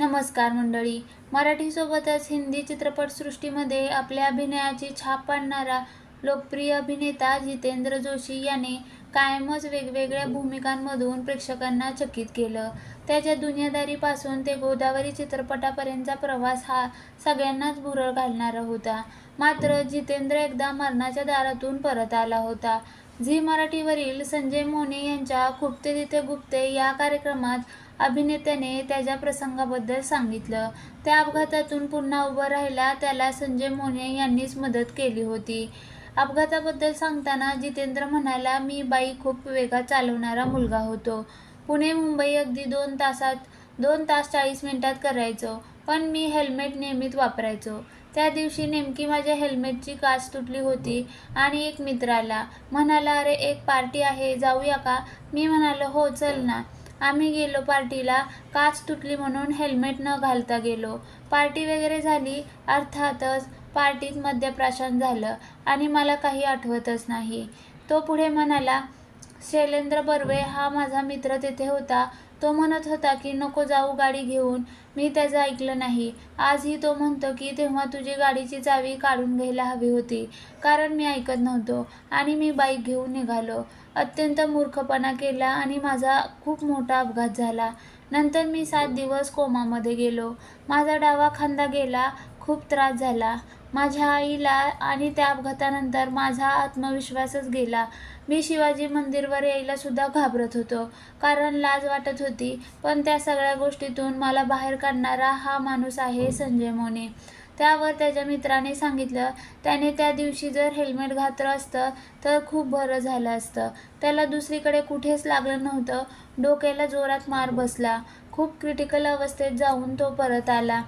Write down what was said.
नमस्कार मंडळी. मराठीसोबतच हिंदी चित्रपटसृष्टीमध्ये आपल्या अभिनयाची छाप पाडणारा लोकप्रिय अभिनेता जितेंद्र जोशी याने कायमच वेगवेगळ्या भूमिकांमधून प्रेक्षकांना चकित केलं. त्याच्या दुनियादारीपासून ते गोदावरी चित्रपटापर्यंतचा प्रवास हा सगळ्यांनाच भुरळ घालणारा होता. मात्र जितेंद्र एकदा मरणाच्या दारातून परत आला होता. झी मराठीवरील संजय मोने यांच्या खुपते तिथे गुप्ते या कार्यक्रमात अभिनेत्याने त्याच्या प्रसंगाबद्दल सांगितलं. त्या अपघातातून पुन्हा उभं राहायला त्याला संजय मोने यांनीच मदत केली होती. अपघाताबद्दल सांगताना जितेंद्र म्हणाला मी बाई खूप वेगात चालवणारा मुलगा होतो. पुणे मुंबई अगदी दोन तासात दोन तास चाळीस मिनिटात करायचो. पण मी हेल्मेट नियमित वापरायचो. त्या दिवशी नेमकी माझ्या हेल्मेटची काच तुटली होती आणि एक मित्र आला. म्हणाला अरे एक पार्टी आहे जाऊया का? मी म्हणालो हो चल ना. आम्ही गेलो पार्टीला काच तुटली म्हणून हेल्मेट न घालता गेलो. पार्टी वगैरे झाली. अर्थातच पार्टीत मद्यप्राशन झालं आणि मला काही आठवतच नाही. तो पुढे म्हणाला शैलेंद्र बर्वे हा माझा मित्र तेथे होता. तो म्हणत होता की नको जाऊ गाडी घेऊन. मी त्याचं ऐकलं नाही. आजही तो म्हणतो की तेव्हा तुझी गाडीची चावी काढून घ्यायला हवी होती. कारण मी ऐकत नव्हतो आणि मी बाईक घेऊन निघालो. अत्यंत मूर्खपणा केला आणि माझा खूप मोठा अपघात झाला. नंतर मी सात दिवस कोमामध्ये गेलो. माझा डावा खांदा गेला. खूप त्रास झाला. माझ्या आईला आणि त्या अपघातानंतर माझा आत्मविश्वासच गेला. मी शिवाजी मंदिरवर यायला सुद्धा घाबरत होतो. कारण लाज वाटत होती पण त्या सगळ्या गोष्टीतून मला बाहेर काढणारा हा माणूस आहे संजय मोने. त्यावर त्याच्या मित्राने सांगितलं त्याने त्या दिवशी जर हेल्मेट घातलं असतं तर खूप बरं झालं असतं. त्याला दुसरीकडे कुठेच लागलं नव्हतं. डोक्याला जोरात मार बसला. खूप क्रिटिकल अवस्थेत जाऊन तो परत आला.